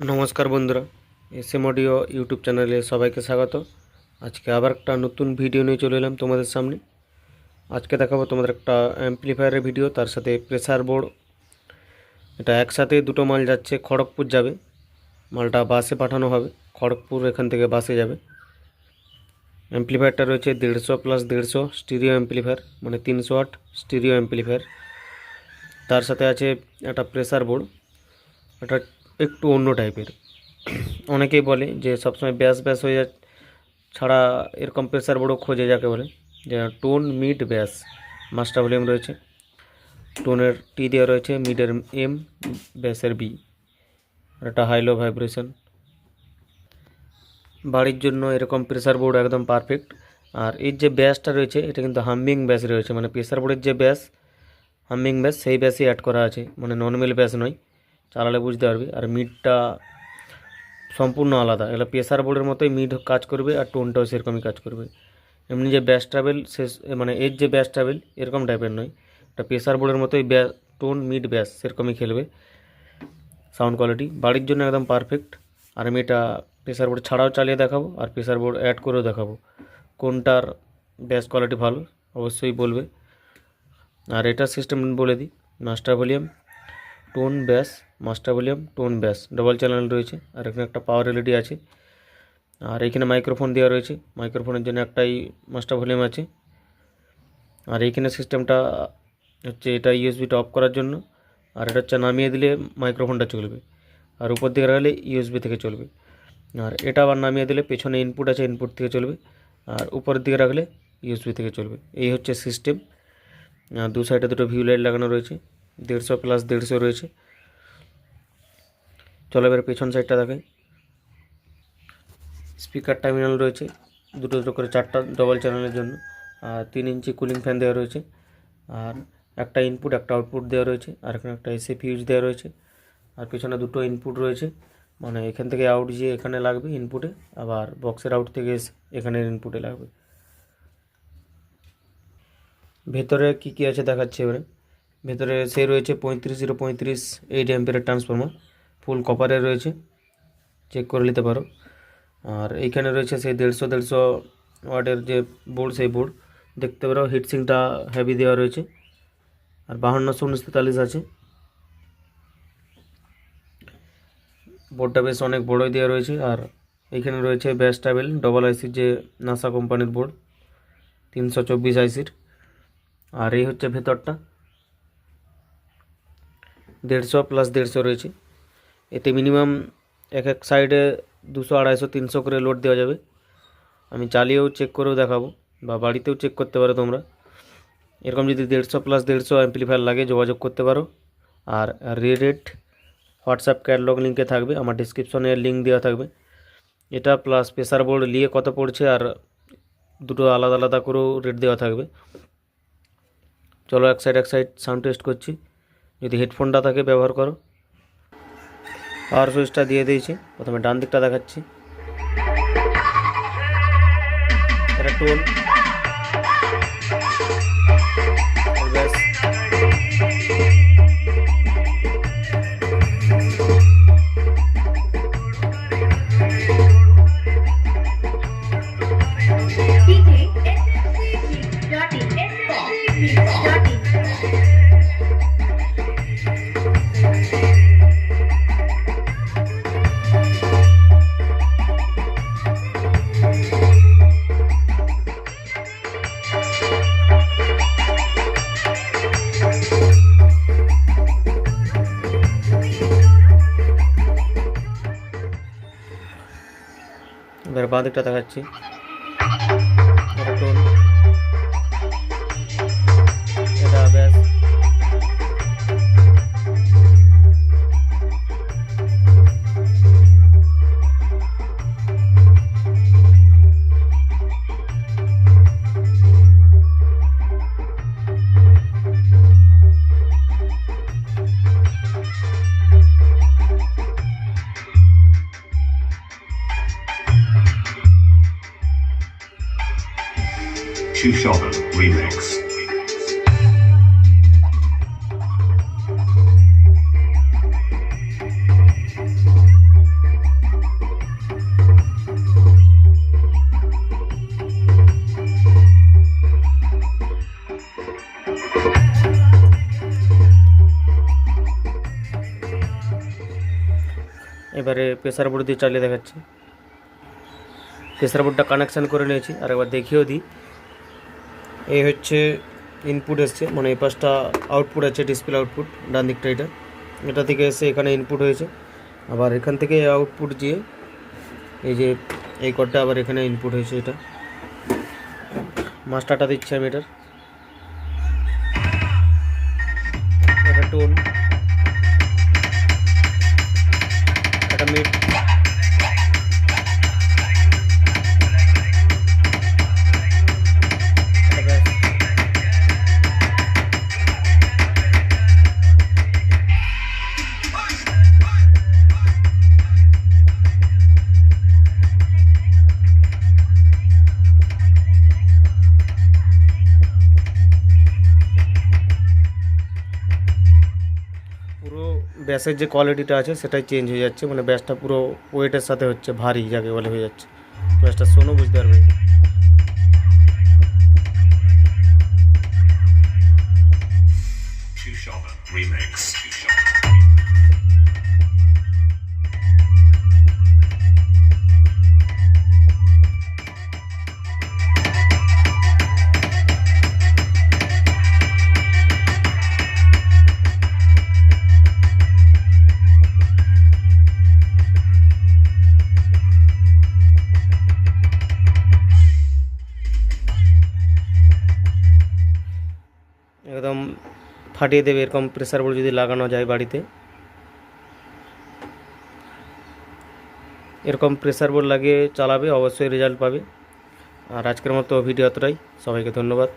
নমস্কার বন্ধুরা S M audio YouTube চ্যানেলে সবাইকে স্বাগত। আজকে আবার একটা নতুন ভিডিও নিয়ে চলে এলাম তোমাদের সামনে। আজকে দেখাবো তোমাদের একটা অ্যাম্পলিফায়ারের ভিডিও, তার সাথে প্রেসার বোর্ড এটা একসাথে দুটো মাল যাচ্ছে, খড়গপুর যাবে। মালটা বাসে পাঠানো হবে, খড়গপুর এখান থেকে বাসে যাবে। অ্যাম্পলিফায়ারটা রয়েছে দেড়শো প্লাস দেড়শো স্টিরিও অ্যাম্পলিফায়ার মানে তিনশো আট স্টিরিও অ্যাম্পলিফায়ার তার সাথে আছে একটা প্রেসার বোর্ড এটা একটু অন্য টাইপের অনেকেই বলে যে সবসময় ব্যাস ব্যাস হয়ে যা ছাড়া এরকম প্রেসার বোর্ডও খোঁজে যাকে বলে। যে tone mid bass master volume রয়েছে। টোনের টি দেওয়া রয়েছে মিডের এম ব্যাসের বি একটা হাইলো ভাইব্রেশন বাড়ির জন্য এরকম প্রেসার বোর্ড একদম পারফেক্ট আর এর যে ব্যাসটা রয়েছে, এটা কিন্তু হাম্মিং ব্যাস রয়েছে। মানে প্রেসার বোর্ডের যে ব্যাস হাম্মিং ব্যাস, সেই ব্যাসই অ্যাড করা আছে। মানে নর্মাল ব্যাস নয়। চালালে বুঝতে পারবি। আর মিডটা সম্পূর্ণ আলাদা। এগুলো প্রেসার বোর্ডের মতোই মিড কাজ করবে আর টোনটাও সেরকমই কাজ করবে। এমনি যে ব্যাস ট্রাভেল শেষ মানে এর যে ব্যাস ট্রাভেল এরকম টাইপের নয়। এটা প্রেসার বোর্ডের মতোই ব্যাস টোন মিড ব্যাস সেরকমই খেলবে। সাউন্ড কোয়ালিটি বাড়ির জন্য একদম পারফেক্ট আর আমি এটা প্রেসার বোর্ড ছাড়াও চালিয়ে দেখাবো আর প্রেসার বোর্ড অ্যাড করেও দেখাবো। কোনটার ব্যাস কোয়ালিটি ভালো, অবশ্যই বলবে। আর এটা সিস্টেম বলে দিই master volume tone bass, master volume, tone bass double channel রয়েছে, আর এখানে একটা পাওয়ার এলইডি আছে, আর এখানে মাইক্রোফোন দেওয়া রয়েছে মাইক্রোফোনের জন্য একটাই মাস্টার ভলিউম আছে, আর এইখানে সিস্টেমটা হচ্ছে এটা ইউএসবিটা অফ করার জন্য, আর এটা হচ্ছে নামিয়ে দিলে মাইক্রোফোনটা চলবে, আর উপর দিকে রাখলে ইউএসবি থেকে চলবে, আর এটা আবার নামিয়ে দিলে পেছনে ইনপুট আছে ইনপুট থেকে চলবে, আর উপরের দিকে রাখলে ইউএসবি থেকে চলবে, এই হচ্ছে সিস্টেম দু সাইডে দুটো ভিউ লাইট লাগানো রয়েছে দেড়শো প্লাস দেড়শো রয়েছে। চলো এবার পেছন সাইডটা দেখাই। স্পিকার টার্মিনাল রয়েছে। দুটো দুটো করে চারটা ডবল চ্যানেলের জন্য। আর তিন ইঞ্চি কুলিং ফ্যান দেওয়া রয়েছে। আর একটা ইনপুট একটা আউটপুট দেওয়া রয়েছে। আর এখানে একটা এসি ফিউজ দেওয়া রয়েছে। আর পেছনে দুটো ইনপুট রয়েছে। মানে এখান থেকে আউট যে এখানে লাগবে ইনপুটে আবার বক্সের আউট থেকে এসে এখানের ইনপুটে লাগবে। ভেতরে কী কী আছে দেখাচ্ছে এবারে? ভেতরে সে রয়েছে পঁয়ত্রিশ জিরো পঁয়ত্রিশ এইট অ্যাম্পিয়ারের ট্রান্সফর্মার, ফুল কপারের রয়েছে। চেক করে নিতে পারো। আর এইখানে রয়েছে সেই দেড়শো দেড়শো ওয়াটের যে বোর্ড, সেই বোর্ড। দেখতে পারো হিটসিংটা হেভি দেওয়া রয়েছে। আর বাহান্নশো উনিশ তেতাল্লিশ আছে। বোর্ডটা বেশ অনেক বড়ই দেওয়া রয়েছে। আর এইখানে রয়েছে ব্যাস ট্রাভেল ডবল আইসির যে নাসা কোম্পানির বোর্ড, তিনশো চব্বিশ আইসির আর এই হচ্ছে ভেতরটা। দেড়শো প্লাস দেড়শো রয়েছে। এতে মিনিমাম এক এক সাইডে দুশো, আড়াইশো, তিনশো করে লোড দেওয়া যাবে। আমি চালিয়েও চেক করেও দেখাবো বা বাড়িতেও চেক করতে পারো তোমরা। এরকম যদি দেড়শো প্লাস দেড়শো অ্যাম্পলিফায়ার লাগে, যোগাযোগ করতে পারো। আর রেড হোয়াটসঅ্যাপ ক্যাটলগ লিঙ্কে থাকবে, আমার ডিসক্রিপশনে লিঙ্ক দেওয়া থাকবে। এটা প্লাস প্রেসার বোর্ড নিয়ে কত পড়ছে আর দুটো আলাদা আলাদা করেও রেট দেওয়া থাকবে। চলো এক সাইড এক সাইড সাউন্ড টেস্ট করছি। যদি হেডফোনটা থাকে, ব্যবহার করো। পাওয়ার সুইচটা দিয়ে দিয়েছি। প্রথমে ডান দিকটা দেখাচ্ছি। এটা টোন। এবার বাঁ দিকটা দেখাচ্ছি। Richie Sheldon remix. এবারে প্রেসার বোর্ড দিয়ে চালিয়ে দেখাচ্ছি প্রেসার বোর্ডটা কানেকশান করে নিয়েছি আর একবার দেখিয়েও দিই এই হচ্ছে ইনপুট এসছে মানে এই পাশটা আউটপুট আছে ডিসপ্লে আউটপুট ডান দিকটা এটা। এটা থেকে এসে এখানে ইনপুট হয়েছে। আবার এখান থেকে আউটপুট দিয়ে এই যে এই কোডটা আবার এখানে ইনপুট হয়েছে এটা। মাস্টারটা দিচ্ছি আমি এটার। এটা টোন এটা মিড ব্যাসের যে কোয়ালিটিটা আছে, সেটাই চেঞ্জ হয়ে যাচ্ছে। মানে ব্যাসটা পুরো ওয়েটের সাথে হচ্ছে ভারী, যাকে বলে হয়ে যাচ্ছে। ব্যাসটা শোনো, বুঝতে পারবে? Shushover Remix. ফাটিয়ে দেবে, এরকম প্রেসার বোর্ড যদি লাগানো যায় বাড়িতে। এরকম প্রেসার বোর্ড লাগিয়ে চালাবে, অবশ্যই রেজাল্ট পাবে। আর আজকের মতো ভিডিও এতটাই। সবাইকে ধন্যবাদ।